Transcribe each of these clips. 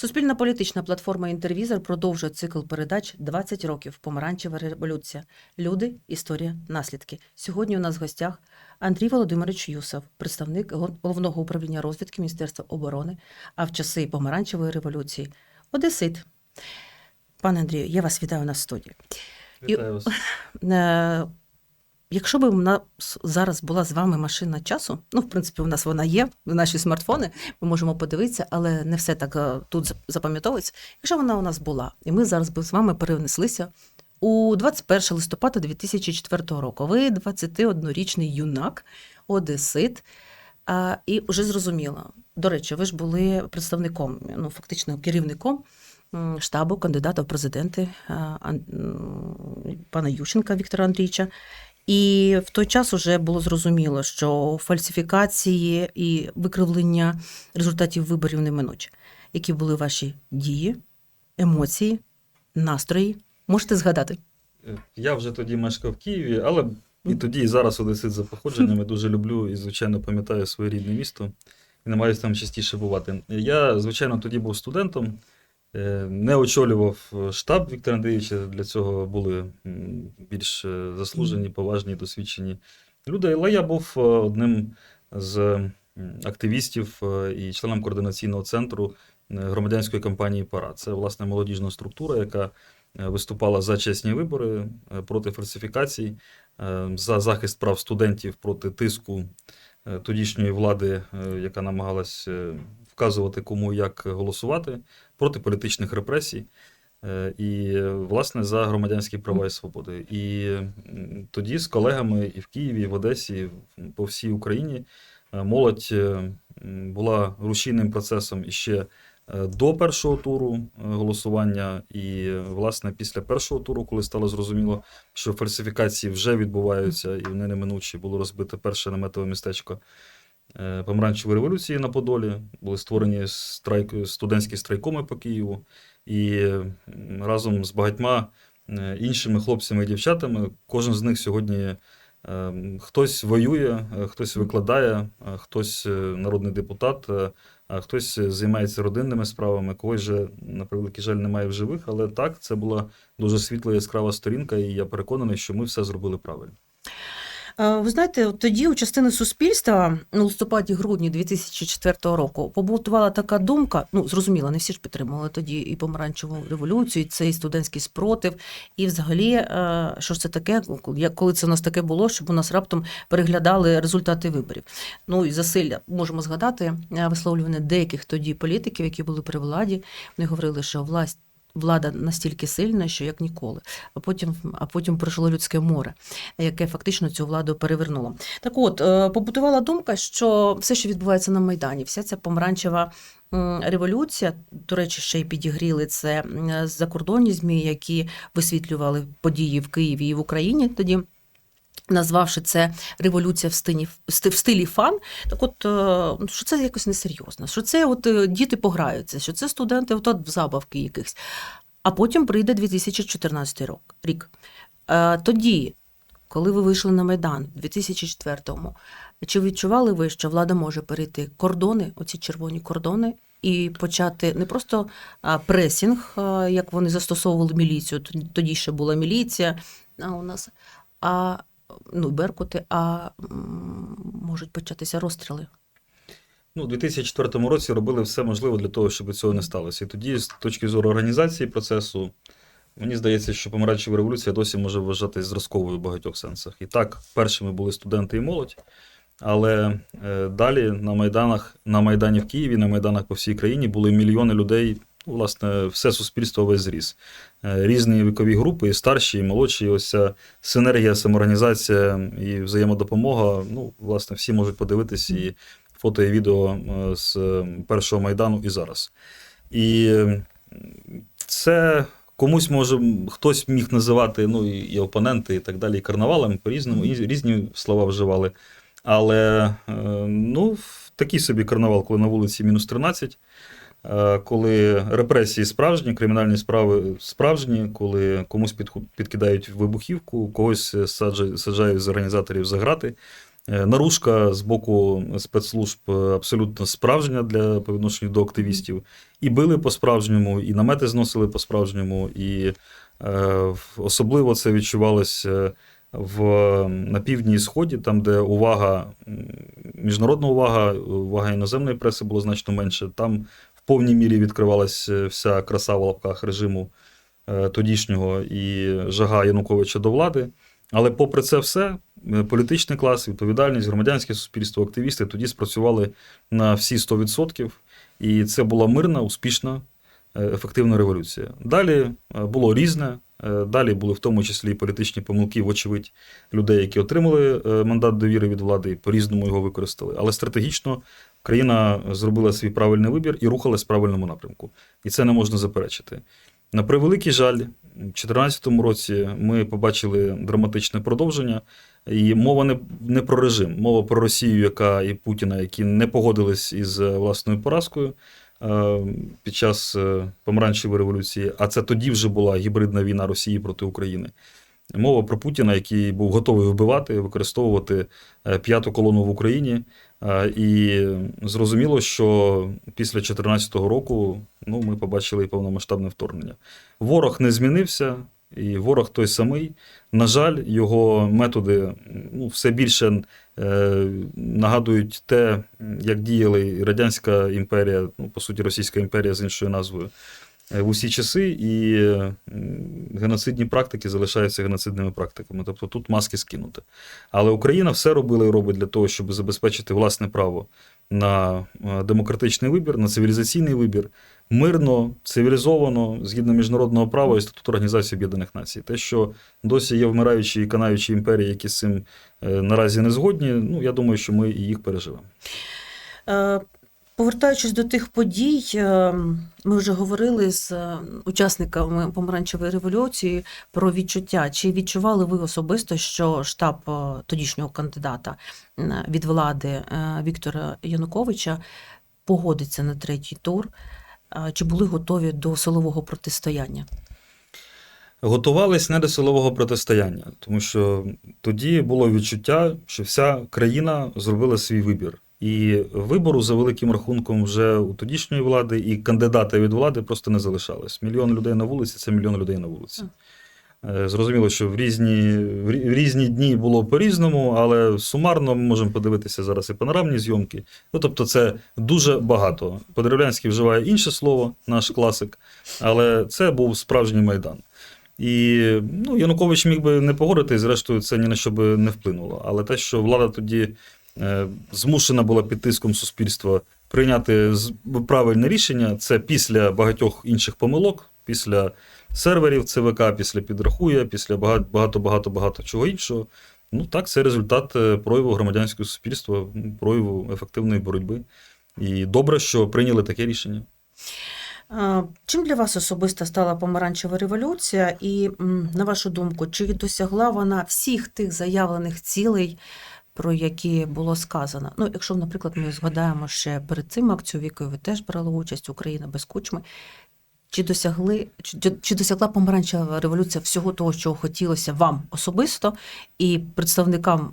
Суспільна політична платформа Інтервізор продовжує цикл передач «20 років. Помаранчева революція. Люди, історія, наслідки. Сьогодні у нас в гостях Андрій Володимирович Юсов, представник головного управління розвідки Міністерства оборони, а в часи помаранчевої революції Одесит. Пане Андрію, я вас вітаю на студії. Вітаю вас. Е, Якщо б у нас зараз була з вами машина часу, ну, в принципі, у нас вона є, наші смартфони, ми можемо подивитися, але не все так е, тут запам'ятовується. Якщо вона у нас була, і ми зараз би з вами перенеслися у 21 листопада 2004 року. Ви 21-річний юнак, одесит, а, і вже зрозуміло. До речі, ви ж були представником, ну, фактично керівником штабу кандидата в президенти пана Ющенка Віктора Андрійовича. І в той час вже було зрозуміло, що фальсифікації і викривлення результатів виборів неминучі. Які були ваші дії, емоції, настрої? Можете згадати? Е, Я вже тоді мешкав в Києві, але і тоді, і зараз одесит за походженням. Я дуже люблю і, звичайно, пам'ятаю своє рідне місто і намагаюся там частіше бувати. Я, звичайно, тоді був студентом, не очолював е, штаб Віктора Андрійовича. Для цього були більш е, заслужені, поважні, досвідчені люди. Але я був е, одним з активістів е, і членом координаційного центру е, громадянської кампанії Парад. Це власне молодіжна структура, яка е, виступала за чесні вибори е, проти фальсифікацій, е, за захист прав студентів проти тиску е, тодішньої влади, е, яка намагалась е, вказувати кому як голосувати, проти політичних репресій. е, І, власне, за громадянські права і свободи. І тоді з колегами і в Києві, і в Одесі, в- по всій Україні е, молодь е, була рушійним процесом іще до першого туру голосування, і власне після першого туру, коли стало зрозуміло, що фальсифікації вже відбуваються, і вони неминучі, було розбите перше наметове містечко помаранчевої революції на Подолі. Були створені страйк, студентські страйкоми по Києву, і е, разом з багатьма е, іншими хлопцями і дівчатами, кожен з них сьогодні. е, Хтось воює, е, хтось викладає, е, хтось е, народний депутат, е, а хтось займається родинними справами, когось же, на превеликий жаль, немає в живих. Але так, це була дуже світла яскрава сторінка, і я переконаний, що ми все зробили правильно. Е, Ви знаєте, тоді у частини суспільства у листопаді-грудні 2004 року побутувала така думка. Ну зрозуміло, не всі ж підтримували тоді і помаранчеву революцію, і цей студентський спротив. І взагалі, е, що ж це таке, як- коли це у нас таке було, щоб у нас раптом переглядали результати виборів. Ну і засилля можемо згадати е, висловлювання деяких тоді політиків, які були при владі. Вони говорили, що власть. Влада настільки сильна, що як ніколи. А потім, а потім пройшло людське море, яке фактично цю владу перевернуло. Так от, е, побутувала думка, що все, що відбувається на Майдані, вся ця помаранчева революція, до речі, ще й підігріли це закордонні ЗМІ, які висвітлювали події в Києві і в Україні тоді. Назвавши це революція в стилі, в стилі фан, так от е, що це якось несерйозно, що це от е, діти пограються, що це студенти от, от в забавки якихось. А потім прийде 2014 рок, рік. Е, Тоді, коли ви вийшли на Майдан в 2004-му, чи відчували ви, що влада може перейти кордони, оці червоні кордони, і почати не просто пресінг, як вони застосовували міліцію, тоді ще була міліція а у нас, а ну, беркути, а можуть початися розстріли. Ну, у 2004 році робили все можливе для того, щоб цього не сталося. І тоді, з точки зору організації процесу, мені здається, що помаранчева революція досі може вважатись зразковою в багатьох сенсах. І так, першими були студенти і молодь. Але е, далі на майданах, на Майдані в Києві, на майданах по всій країні були мільйони людей. Власне, все суспільство весь зріс. Е, Різні вікові групи, і старші, і молодші. І ось ця синергія, самоорганізація і взаємодопомога. Ну, власне, всі можуть подивитись і фото і відео е, з е, першого майдану і зараз. І це комусь може хтось міг називати, ну і, опоненти, і так далі, і карнавалом, по-різному, і різні слова вживали. Але ну, такий собі карнавал, коли на вулиці мінус 13, е, коли репресії справжні, кримінальні справи справжні, коли комусь підкидають вибухівку, когось саджають, з організаторів за грати. Е, Наружка з боку спецслужб е, абсолютно справжня для по відношенню до активістів. І били по-справжньому, і намети зносили по-справжньому. І е, особливо це відчувалося в, на півдні і сході, там, де увага, міжнародна увага, увага іноземної преси було значно менше. Там повній мірі відкривалася вся краса в лапках режиму е, тодішнього і жага Януковича до влади. Але попри це все, е, політичний клас, відповідальність, громадянське суспільство, активісти тоді спрацювали на всі 100%. І це була мирна, успішна, е, ефективна революція. Далі е, було різне. е, Далі були в тому числі політичні помилки, вочевидь, людей, які отримали е, мандат довіри від влади, і по-різному його використали. Але стратегічно країна зробила свій правильний вибір і рухалась в правильному напрямку. І це не можна заперечити. На превеликий жаль, у 2014 році ми побачили драматичне продовження, і мова не, не про режим, мова про Росію, яка і Путіна, які не погодились із е, власною поразкою е, під час е, помаранчевої революції. А це тоді вже була гібридна війна Росії проти України. Мова про Путіна, який був готовий вбивати, використовувати е, п'яту колону в Україні. Е, І зрозуміло, що після 2014 року ну, ми побачили і повномасштабне вторгнення. Ворог не змінився, і ворог той самий. На жаль, його методи ну, все більше е, нагадують те, як діяли Радянська імперія, ну, по суті, Російська імперія з іншою назвою. Е, В усі часи і е, геноцидні практики залишаються геноцидними практиками. Тобто тут маски скинути. Але Україна все робила і робить для того, щоб забезпечити власне право на е, демократичний вибір, на цивілізаційний вибір, мирно, цивілізовано, згідно міжнародного права і статуту Організації Об'єднаних Націй. Те, що досі є вмираючі і канаючі імперії, які з цим е, наразі не згодні, ну я думаю, що ми і їх переживемо. Повертаючись до тих подій, е, ми вже говорили з е, учасниками помаранчевої революції про відчуття. Чи відчували ви особисто, що штаб е, тодішнього кандидата від влади Віктора Януковича погодиться на третій тур? Чи були готові до силового протистояння? Готувались не до силового протистояння, тому що тоді було відчуття, що вся країна зробила свій вибір. І вибору за великим рахунком вже у тодішньої влади і кандидата від влади просто не залишалось. Мільйон людей на вулиці це мільйон людей на вулиці. Е, Зрозуміло, що в різні, в різні дні було по-різному, але сумарно ми можемо подивитися зараз і панорамні зйомки. Ну, тобто, це дуже багато. Подеревлянський вживає інше слово, наш класик, але це був справжній майдан. І ну, Янукович міг би не погодитись, зрештою, це ні на що би не вплинуло. Але те, що влада тоді змушена була під тиском суспільства прийняти правильне рішення, це після багатьох інших помилок, після серверів ЦВК, після підрахує, після багато багато багато багато чого іншого. Ну так, це результат е, прояву громадянського суспільства, прояву ефективної боротьби. І добре, що прийняли таке рішення. Чим для вас особисто стала помаранчева революція, і на вашу думку, чи досягла вона всіх тих заявлених цілей, про які було сказано? Ну, якщо, наприклад, ми згадаємо ще перед цим акцію, в якої ви теж брали участь Україна без кучми. Чи досягли, чи, чи досягла помаранчева революція всього того, чого хотілося вам особисто і представникам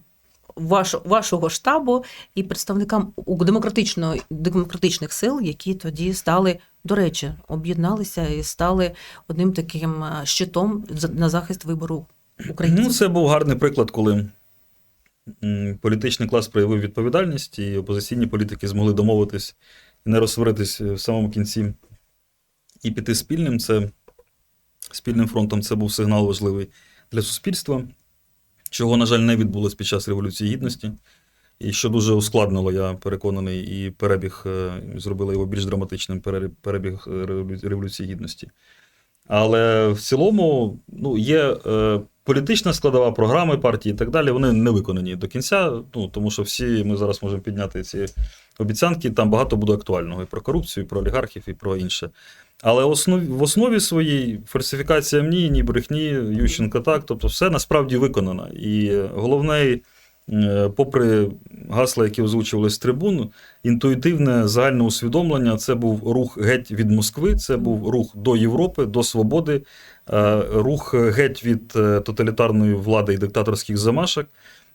вашого, вашого штабу, і представникам у демократичної демократичних сил, які тоді стали до речі, об'єдналися і стали одним таким е, щитом на захист вибору Ну, це був гарний приклад, коли політичний клас проявив відповідальність, і опозиційні політики змогли домовитись і не розсваритись в самому кінці і піти спільним. Це спільним фронтом це був сигнал важливий для суспільства, чого, на жаль, не відбулось під час Революції Гідності. І що дуже ускладнило, я переконаний, і перебіг е, зробило його більш драматичним перебіг е, Революції Гідності. Але в цілому ну, є е, політична складова програми партії і так далі. Вони не виконані до кінця, ну, тому що всі ми зараз можемо підняти ці обіцянки. Там багато буде актуального і про корупцію, і про олігархів, і про інше. Але основ, в основі своїй фальсифікація ні, ні брехні, Ющенка так, тобто все насправді виконано. І головне, е, попри гасла, які озвучували з трибун, інтуїтивне загальне усвідомлення це був рух геть від Москви, це був рух до Європи, до свободи, е, рух геть від е, тоталітарної влади і диктаторських замашок.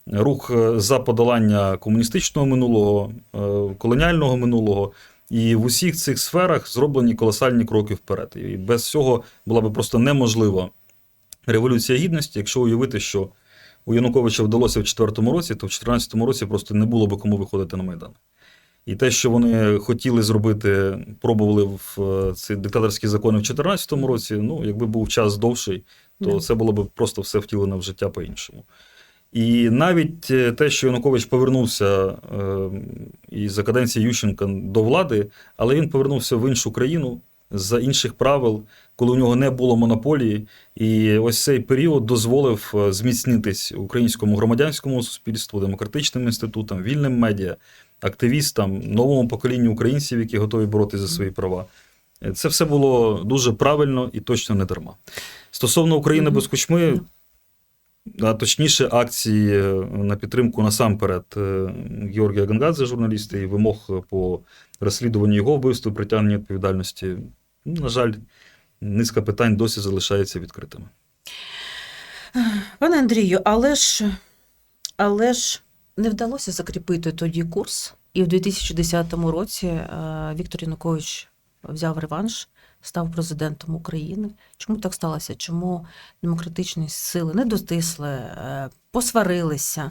рух е, за подолання комуністичного минулого, е, колоніального минулого. І в усіх цих сферах зроблені колосальні кроки вперед. І без цього була би просто неможлива революція гідності, якщо уявити, що у Януковича вдалося в 2004 році, то в 2014 році просто не було би кому виходити на Майдан. І те, що вони хотіли зробити, пробували в е, ці диктаторські закони в 2014 році, ну, якби був час довший, то це було б просто все втілено в життя по-іншому. І навіть е, те, що Янукович повернувся е, за каденції Ющенка до влади, але він повернувся в іншу країну за інших правил, коли у нього не було монополії. І ось цей період дозволив е, зміцнитись українському громадянському суспільству, демократичним інститутам, вільним медіа, активістам, новому поколінню українців, які готові боротися за свої права. Е, Це все було дуже правильно і точно не дарма. Стосовно України без кучми, а точніше, акції е, на підтримку насамперед Георгія Гангадзе, журналіста, і вимог по розслідуванню його вбивства, притягненню відповідальності. На жаль, низка питань досі залишається відкритими. Пане Андрію, але ж, але ж не вдалося закріпити тоді курс, і в 2010 році е, Віктор Янукович взяв реванш, став президентом України. Чому так сталося? Чому демократичні сили не дотисли, е, посварилися?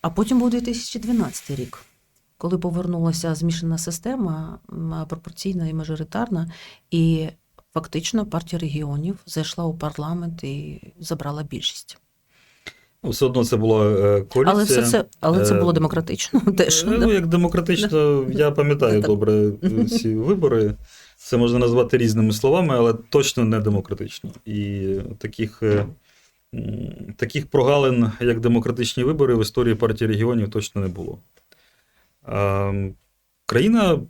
А потім був 2012 рік, коли повернулася змішана система, пропорційна і мажоритарна, і фактично партія регіонів зайшла у парламент і забрала більшість. Ну, Все одно це була е, коаліція. Але все це, але це Е, було демократично теж. Ну, як демократично, я пам'ятаю добре е, ці вибори. Це можна назвати різними словами, але точно не демократично. І таких, е, таких прогалин, як демократичні вибори, в історії партії регіонів точно не було. Країна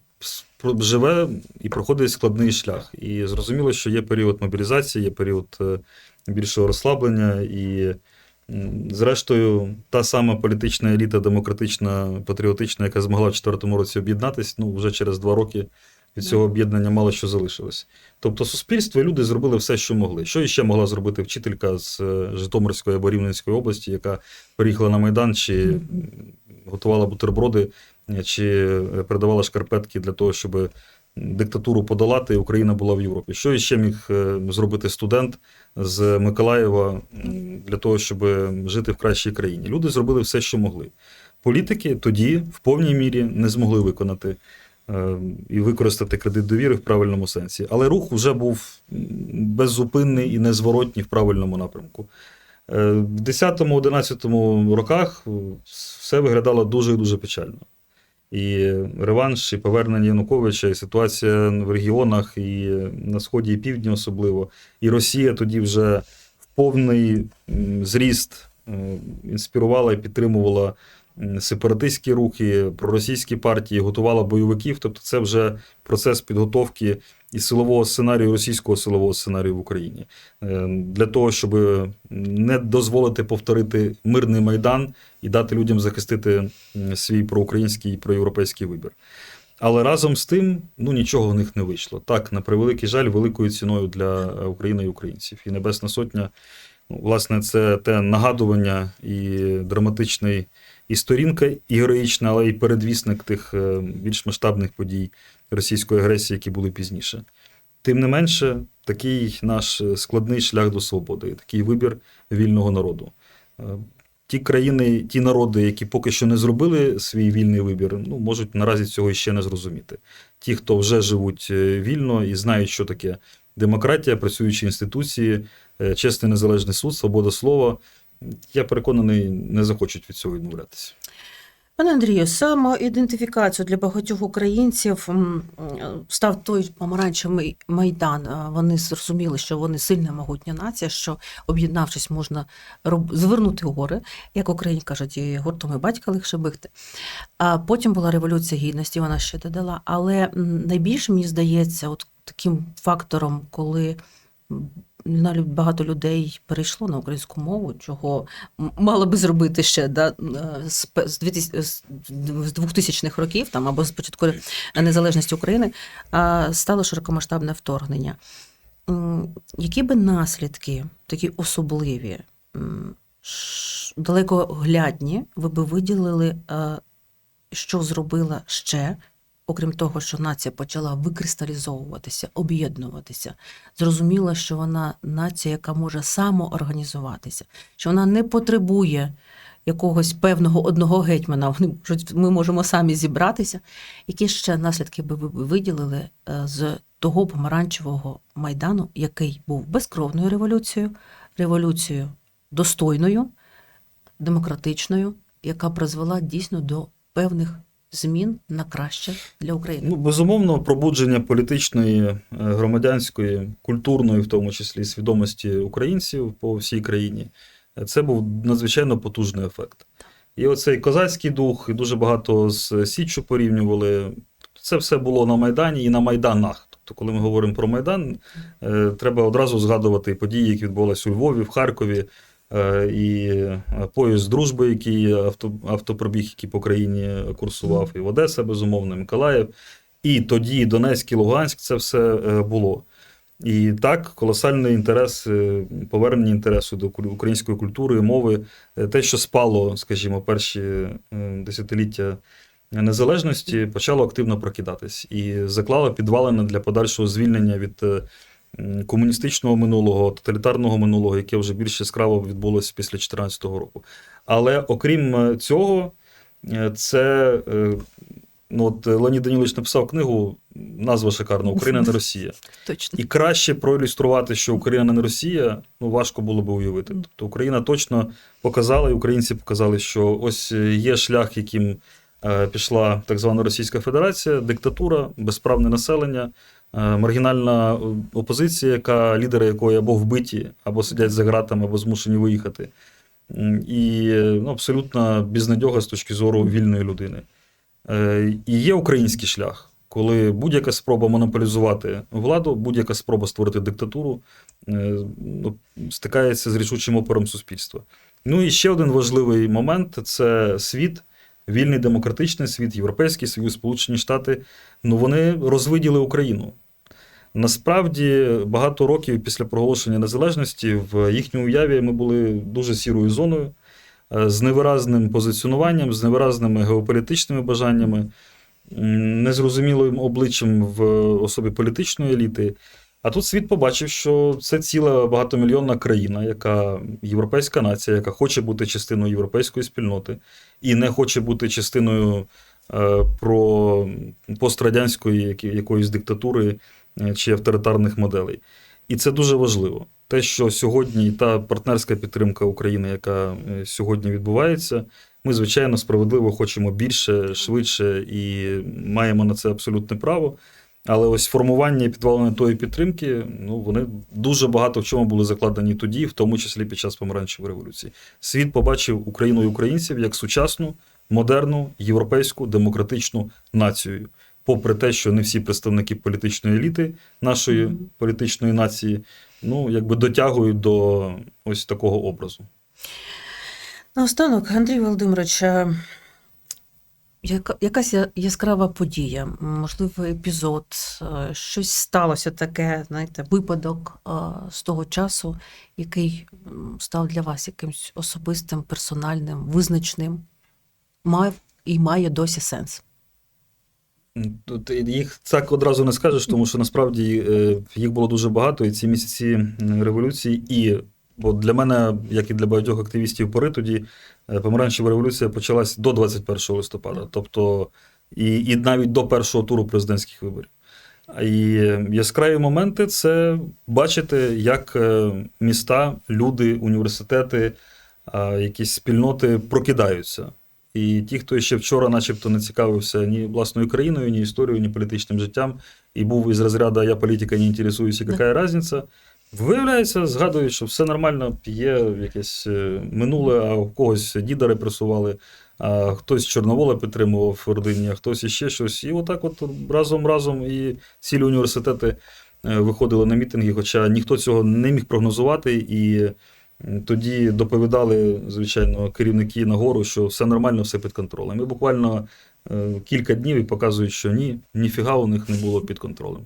живе і проходить складний шлях. І зрозуміло, що є період мобілізації, є період е, більшого розслаблення і. Зрештою, та сама політична еліта, демократична, патріотична, яка змогла в 2004 році об'єднатись, ну вже через два роки від цього об'єднання мало що залишилось. Тобто, суспільство і люди зробили все, що могли. Що іще могла зробити вчителька з е, Житомирської або Рівненської області, яка приїхала на Майдан, чи готувала бутерброди, чи е, передавала шкарпетки для того, щоб диктатуру подолати, і Україна була в Європі. Що іще міг е, зробити студент з Миколаєва для того, щоб жити в кращій країні? Люди зробили все, що могли. Політики тоді в повній мірі не змогли виконати е, і використати кредит довіри в правильному сенсі. Але рух вже був беззупинний і незворотній в правильному напрямку. Е, В 10-11 роках е, все виглядало дуже і дуже печально. І реванш, і повернення Януковича, і ситуація в регіонах, і на сході і півдні особливо. І Росія тоді вже в повний зріст е, інспірувала і підтримувала сепаратистські рухи, проросійські партії, готувала бойовиків. Тобто, це вже процес підготовки і силового сценарію, російського силового сценарію в Україні Е, для того, щоб не дозволити повторити мирний майдан і дати людям захистити свій проукраїнський і проєвропейський вибір. Але разом з тим ну, нічого в них не вийшло. Так, на превеликий жаль, великою ціною для е, України і українців. І Небесна Сотня, ну, власне, це те нагадування і драматичний і сторінка, і героїчна, але і передвісник тих е, більш масштабних подій російської агресії, які були пізніше. Тим не менше, такий наш е, складний шлях до свободи, такий вибір вільного народу. Е, Ті країни, ті народи, які поки що не зробили свій вільний вибір, ну, можуть наразі цього ще не зрозуміти. Ті, хто вже живуть вільно і знають, що таке демократія, працюючі інституції, чесний незалежний суд, свобода слова, я переконаний, не захочуть від цього відмовлятися. Пане Андрію, самоідентифікацію для багатьох українців став той помаранчевий майдан. Вони зрозуміли, що вони сильна могутня нація, що об'єднавшись, можна роб... звернути гори, як Україні кажуть, і гуртом і батька легше бігти. А потім була революція гідності, вона ще додала. Але найбільше мені здається, от таким фактором, коли. Багато людей перейшло на українську мову, чого мало би зробити ще да, е, з, пе- 2000 з 2000-х років там, або з початку незалежності України, а, стало широкомасштабне вторгнення. Які би наслідки, такі особливі, далекоглядні, ви би виділили, е, що зробила ще, окрім того, що нація почала викристалізовуватися, об'єднуватися, зрозуміла, що вона нація, яка може самоорганізуватися, що вона не потребує якогось певного одного гетьмана. Вони можуть, ми можемо самі зібратися. Які ще наслідки би ви виділили е, з того помаранчевого майдану, який був безкровною революцією, революцією достойною, демократичною, яка призвела дійсно до певних змін на краще для України? Ну, безумовно, пробудження політичної, е, громадянської, культурної, в тому числі свідомості українців по всій країні. е, Це був надзвичайно потужний ефект. І оцей козацький дух, і дуже багато з Січчю порівнювали. Це все було на Майдані і на Майданах. Тобто, коли ми говоримо про Майдан, е, треба одразу згадувати події, які відбувалися у Львові, в Харкові, і е, поїзд дружби, який авто, автопробіг, який по країні курсував, і в Одеса, безумовно, Миколаїв. І тоді Донецьк і Луганськ це все е, було. І так, колосальний інтерес, е, повернення інтересу до української культури, мови, е, те, що спало, скажімо, перші е, десятиліття незалежності, почало активно прокидатись і заклало підвалини для подальшого звільнення від е, комуністичного минулого, тоталітарного минулого, яке вже більш яскраво відбулося після 2014 року. Але окрім е, цього, е, це е, ну, от Леонід Данілович написав книгу, назва шикарна Україна не Росія. Точно. І краще проілюструвати, що Україна не Росія, ну важко було би уявити. Тобто Україна точно показала, і українці показали, що ось є шлях, яким пішла так звана Російська Федерація, диктатура, безправне населення, маргінальна е, опозиція, яка лідери якої або вбиті, або сидять за ґратами, або змушені виїхати. І е, ну, абсолютна безнадьога з точки зору вільної людини. Е, І є український шлях, коли будь-яка спроба монополізувати владу, будь-яка спроба створити диктатуру е, ну, стикається з рішучим опором суспільства. Ну і ще один важливий момент це світ, вільний демократичний світ, Європейський Союз, Сполучені Штати. Ну вони розвиділи Україну. Насправді, багато років після проголошення незалежності в їхній уяві ми були дуже сірою зоною, е, з невиразним позиціонуванням, з невиразними геополітичними бажаннями, незрозумілим обличчям в особі політичної еліти. А тут світ побачив, що це ціла багатомільйонна країна, яка європейська нація, яка хоче бути частиною європейської спільноти і не хоче бути частиною е, про пострадянської якоїсь диктатури чи авторитарних моделей. І це дуже важливо. Те, що сьогодні та партнерська підтримка України, яка е, сьогодні відбувається, ми, звичайно, справедливо хочемо більше, швидше і маємо на це абсолютне право. Але ось формування і підвалення тої підтримки, ну вони дуже багато в чому були закладені тоді, в тому числі під час помаранчевої революції. Світ побачив Україну і українців як сучасну, модерну, європейську, демократичну націю. Попри те, що не всі представники політичної еліти нашої Мгм. політичної нації, ну якби дотягують до ось такого образу. Наостанок, Андрій Володимирович, е, яка, якась яскрава подія, можливо, епізод, е, щось сталося таке, знаєте, випадок е, з того часу, який став для вас якимось особистим, персональним, визначним, мав і має досі сенс. Тут їх так одразу не скажеш, тому що насправді е, їх було дуже багато, і ці місяці революції, і бо для мене, як і для багатьох активістів пори, тоді е, помаранчева революція почалась до 21 листопада, тобто і, і навіть до першого туру президентських виборів. І яскраві моменти це бачити, як е, міста, люди, університети, якісь спільноти прокидаються. І ті, хто ще вчора, начебто, не цікавився ні власною країною, ні історією, ні політичним життям, і був із розряду Я політика не інтересуюсь, яка різниця, виявляється, згадують, що все нормально, є якесь е, минуле, а у когось діда репресували, а хтось Чорновола підтримував в родині, а хтось іще щось. І отак, от разом разом і цілі університети е, виходили на мітинги, хоча ніхто цього не міг прогнозувати. І тоді доповідали, звичайно, керівники нагору, що все нормально, все під контролем. І буквально е, кілька днів і показують, що ні, ніфіга у них не було під контролем.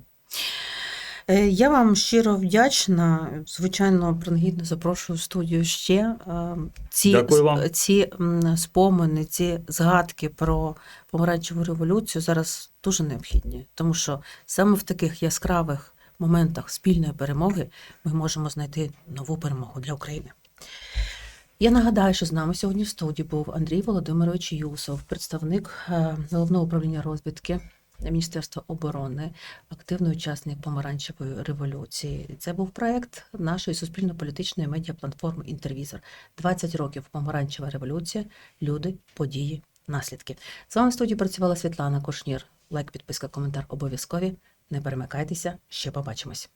Е, Я вам щиро вдячна. Звичайно, принагідно запрошую в студію ще. Е, Ці, Дякую вам. ці спомини, ці згадки про помаранчеву революцію зараз дуже необхідні, тому що саме в таких яскравих моментах спільної перемоги ми можемо знайти нову перемогу для України. Я нагадаю, що з нами сьогодні в студії був Андрій Володимирович Юсов, представник е, головного управління розвідки Міністерства оборони, активний учасник помаранчевої революції. Це був проект нашої суспільно-політичної медіаплатформи Інтервізор. 20 років помаранчева революція, люди, події, наслідки. З вами в студії працювала Світлана Кушнір. Лайк, підписка, коментар обов'язкові. Не перемикайтеся, ще побачимось.